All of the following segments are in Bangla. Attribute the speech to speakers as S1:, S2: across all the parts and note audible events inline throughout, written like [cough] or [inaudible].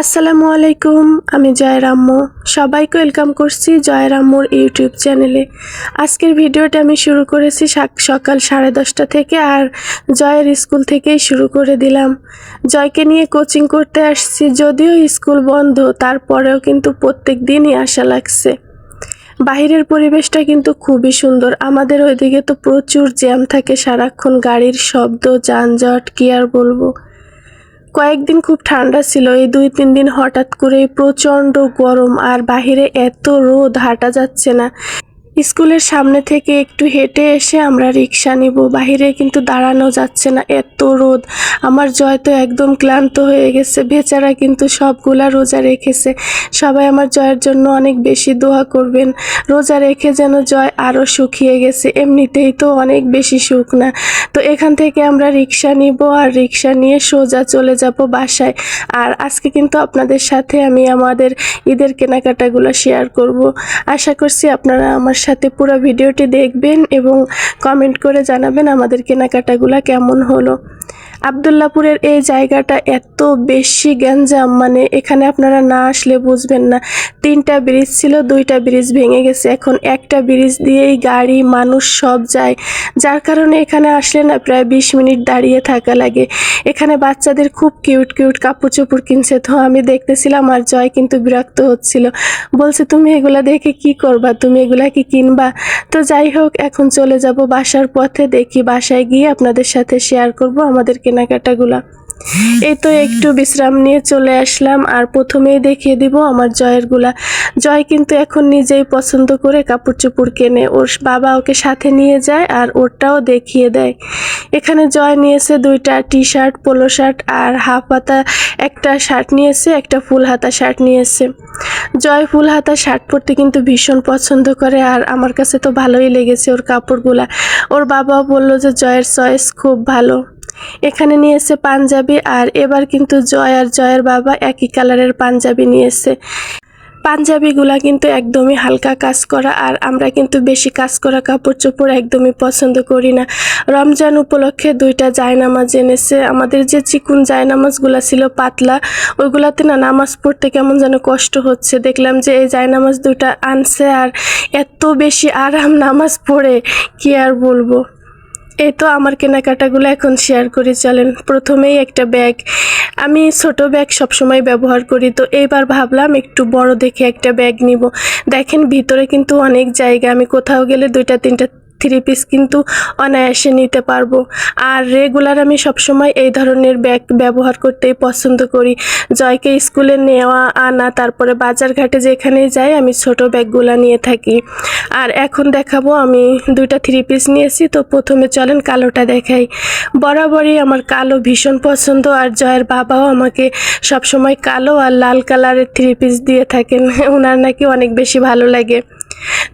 S1: আসসালামু আলাইকুম, আমি জয়রাম্মু সবাইকে ওয়েলকাম করছি জয়রাম্মুর ইউটিউব চ্যানেলে। আজকের ভিডিওটা আমি শুরু করেছি সকাল সাড়ে দশটা থেকে আর জয়ের স্কুল থেকেই শুরু করে দিলাম। জয়কে নিয়ে কোচিং করতে আসছি, যদিও স্কুল বন্ধ, তারপরেও কিন্তু প্রত্যেক দিনই আসা লাগছে। বাহিরের পরিবেশটা কিন্তু খুবই সুন্দর। আমাদের ওইদিকে তো প্রচুর জ্যাম থাকে, সারাক্ষণ গাড়ির শব্দ, যানজট, কি আর বলব। কয়েকদিন খুব ঠান্ডা ছিল। এই দুই, তিন দিন হঠাৎ করে প্রচণ্ড গরম আর বাহিরে এত রোদ, হাঁটা যাচ্ছে না। স্কুলের সামনে থেকে একটু হেঁটে এসে আমরা রিক্সা নিব। বাহিরে কিন্তু দাঁড়ানো যাচ্ছে না, এত রোদ। আমার জয় তো একদম ক্লান্ত হয়ে গেছে। বেচারা কিন্তু সবগুলা রোজা রেখেছে। সবাই আমার জয়ের জন্য অনেক বেশি দোয়া করবেন। রোজা রেখে যেন জয় আরও শুকিয়ে গেছে। এমনিতেই তো অনেক বেশি সুখ না। তো এখান থেকে আমরা রিক্সা নিব আর রিক্সা নিয়ে সোজা চলে যাব বাসায়। আর আজকে কিন্তু আপনাদের সাথে আমি আমাদের ঈদের কেনাকাটাগুলো শেয়ার করব। আশা করছি আপনারা আমার সাথে পুরো ভিডিওটি দেখবেন এবং কমেন্ট করে জানাবেন আমাদের কেনাকাটাগুলো কেমন হলো। আবদুল্লাপুরের এই জায়গাটা এত বেশি গ্যাঞ্জাম মানে এখানে আপনারা না আসলে বুঝবেন না। তিনটা ব্রিজ ছিল, দুইটা ব্রিজ ভেঙে গেছে। এখন একটা ব্রিজ দিয়েই গাড়ি, মানুষ সব যায়। যার কারণে এখানে আসলে না প্রায় বিশ মিনিট দাঁড়িয়ে থাকা লাগে। এখানে বাচ্চাদের খুব কিউট কিউট কাপড় চোপড় কিনছে। তো আমি দেখতেছিলাম আর জয় কিন্তু বিরক্ত হচ্ছিল। বলছে, তুমি এগুলা দেখে কি করবা? তুমি এগুলা কি কিনবা? তো যাই হোক, এখন চলে যাব বাসার পথে। দেখি বাসায় গিয়ে আপনাদের সাথে শেয়ার করব। আমাদের কেনাকাটাগুলা। এই তো একটু বিশ্রাম নিয়ে চলে আসলাম আর প্রথমেই দেখিয়ে দিব আমার জয়েরগুলা। জয় কিন্তু এখন নিজেই পছন্দ করে কাপড় চোপড় কেনে। ওর বাবা ওকে সাথে নিয়ে যায় আর ওরটাও দেখিয়ে দেয়। এখানে জয় নিয়েছে দুইটা টি শার্ট পোলো শার্ট আর হাফ হাতা একটা শার্ট নিয়েছে, একটা ফুল হাতা শার্ট নিয়েছে। জয় ফুল হাতা শার্ট পরতে কিন্তু ভীষণ পছন্দ করে আর আমার কাছে তো ভালোই লেগেছে ওর কাপড়গুলা। ওর বাবাও বলল যে জয়ের চয়েস খুব ভালো। এখানে নিয়েছে পাঞ্জাবি আর এবার কিন্তু জয় আর জয়ের বাবা একই কালারের পাঞ্জাবি নিয়েছে। পাঞ্জাবিগুলা কিন্তু একদমই হালকা কাজ করা আর আমরা কিন্তু বেশি কাজ করা কাপড় চোপড় একদমই পছন্দ করি না। রমজান উপলক্ষে দুইটা জায়নামাজ এনেছে। আমাদের যে চিকুন জায়নামাজগুলা ছিল পাতলা, ওইগুলাতে না নামাজ পড়তে কেমন যেন কষ্ট হচ্ছে। দেখলাম যে এই জায়নামাজ দুইটা আনছে আর এত বেশি আরাম নামাজ পড়ে, কি আর বলব। এই তো আমার কেনাকাটাগুলো এখন শেয়ার করে, চলেন। প্রথমেই একটা ব্যাগ আমি ছোট ব্যাগ সবসময় ব্যবহার করি, তো এইবার ভাবলাম একটু বড় দেখে একটা ব্যাগ নিব। দেখেন ভিতরে কিন্তু অনেক জায়গা, আমি কোথাও গেলে দুইটা, তিনটা থ্রি পিস কিন্তু অনায়াসে নিতে পারব। আর রেগুলার আমি সবসময় এই ধরনের ব্যাগ ব্যবহার করতেই পছন্দ করি। জয়কে স্কুলে নেওয়া, আনা, তারপরে বাজারঘাটে যেখানেই যাই আমি ছোট ব্যাগগুলো নিয়ে থাকি। আর এখন দেখাবো আমি দুইটা থ্রি পিস নিয়েছি, তো প্রথমে চলেন কালোটা দেখাই। বরাবরই আমার কালো ভীষণ পছন্দ, আর জয়ের বাবাও আমাকে সবসময় কালো আর লাল কালারের থ্রি পিস দিয়ে থাকেন। [laughs] ওনার নাকি অনেক বেশি ভালো লাগে।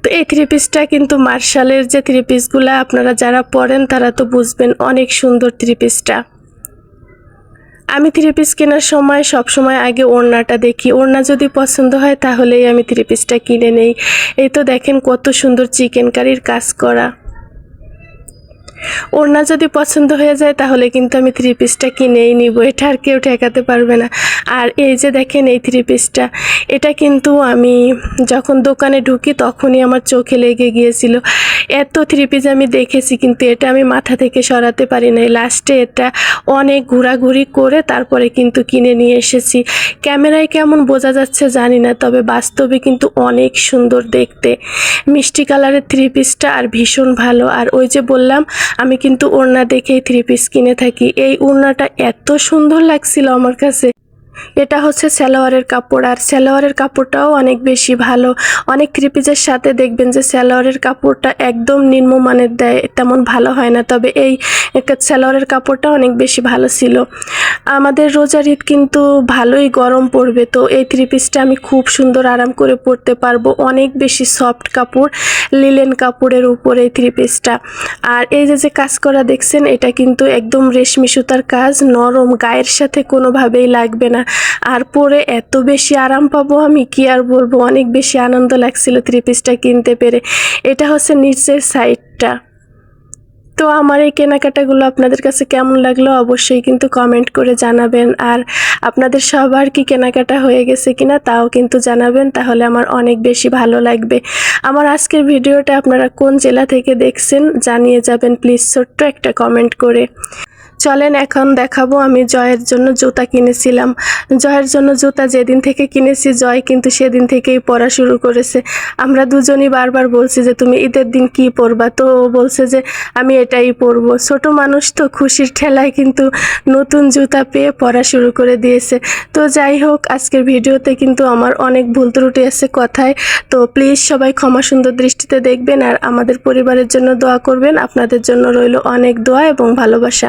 S1: তো এই থ্রি পিসটা কিন্তু মার্শালের যে থ্রি পিসগুলো আপনারা যারা পরেন, তারা তো বুঝবেন অনেক সুন্দর থ্রি পিসটা আমি থ্রি পিস কেনার সময় সব সময় আগে ওড়নাটা দেখি। ওড়না যদি পছন্দ হয়, তাহলেই আমি থ্রি পিসটা কিনে নেই। এই তো দেখেন কত সুন্দর চিকেন কারির কাজ করা। ওড়না যদি পছন্দ হয়ে যায়, তাহলে কিন্তু আমি থ্রি পিসটা কিনেই নিব। এটা আর কেউ ঠেকাতে পারবে না। আর এই যে দেখেন এই থ্রি পিসটা এটা কিন্তু আমি যখন দোকানে ঢুকি, তখনই আমার চোখে লেগে গিয়েছিল। এত থ্রি পিস আমি দেখেছি, কিন্তু এটা আমি মাথা থেকে সরাতে পারি নাই। লাস্টে এটা অনেক ঘোরাঘুরি করে তারপরে কিন্তু কিনে নিয়ে এসেছি। ক্যামেরায় কেমন বোঝা যাচ্ছে জানি না, তবে বাস্তবে কিন্তু অনেক সুন্দর দেখতে। মিষ্টি কালারের থ্রি পিসটা আর ভীষণ ভালো। আর ওই যে বললাম আমি কিন্তু ওড়না দেখেই থ্রি পিস কিনে থাকি। এই ওড়নাটা এত সুন্দর লাগছিল আমার কাছে। এটা হচ্ছে সালোয়ারের কাপড়, আর সালোয়ারের কাপড়টাও অনেক বেশি ভালো। অনেক থ্রি পিসের সাথে দেখবেন যে সালোয়ারের কাপড়টা একদম নিম্নমানের দেয়, তেমন ভালো হয় না। তবে এই সালোয়ারের কাপড়টা অনেক বেশি ভালো ছিল। আমাদের রোজার ঈদ কিন্তু ভালোই গরম পড়বে, তো এই থ্রি পিসটা আমি খুব সুন্দর আরাম করে পরতে পারব। অনেক বেশি সফট কাপড়, লিলেন কাপড়ের উপরে এই থ্রি পিসটা আর এই যে যে কাজ করা দেখছেন, এটা কিন্তু একদম রেশমি সুতার কাজ, নরম, গায়ের সাথে কোনোভাবেই লাগবে না। আর পরে এত বেশি আরাম পাবো আমি, কি আর বলব? অনেক বেশি আনন্দ লাগছিল থ্রি পিসটা কিনতে পেরে। এটা হচ্ছে নিচের সাইডটা তো আমার এই কেনাকাটাগুলো আপনাদের কাছে কেমন লাগল অবশ্যই কিন্তু কমেন্ট করে জানাবেন। আর আপনাদের সবার কি কেনাকাটা হয়ে গেছে কিনা তাও কিন্তু জানাবেন, তাহলে আমার অনেক বেশি ভালো লাগবে। আমার আজকের ভিডিওটা আপনারা কোন জেলা থেকে দেখছেন জানিয়ে যাবেন প্লিজ ছোট্ট একটা কমেন্ট করে। চলেন এখন দেখাবো, আমি জয়ের জন্য জুতা কিনেছিলাম। জয়ের জন্য জুতা যেদিন থেকে কিনেছি, জয় কিন্তু সেদিন থেকেই পরা শুরু করেছে। আমরা দুজনই বারবার বলছি যে, তুমি ঈদের দিন কি পরবা? তো বলছে যে, আমি এটাই পরবো। ছোট মানুষ তো খুশির ঠেলায় কিন্তু নতুন জুতা পেয়ে পরা শুরু করে দিয়েছে। তো যাই হোক, আজকের ভিডিওতে কিন্তু আমার অনেক ভুল ত্রুটি আছে কথায়। তো প্লিজ সবাই ক্ষমা সুন্দর দৃষ্টিতে দেখবেন আর আমাদের পরিবারের জন্য দোয়া করবেন। আপনাদের জন্য রইল অনেক দোয়া এবং ভালোবাসা।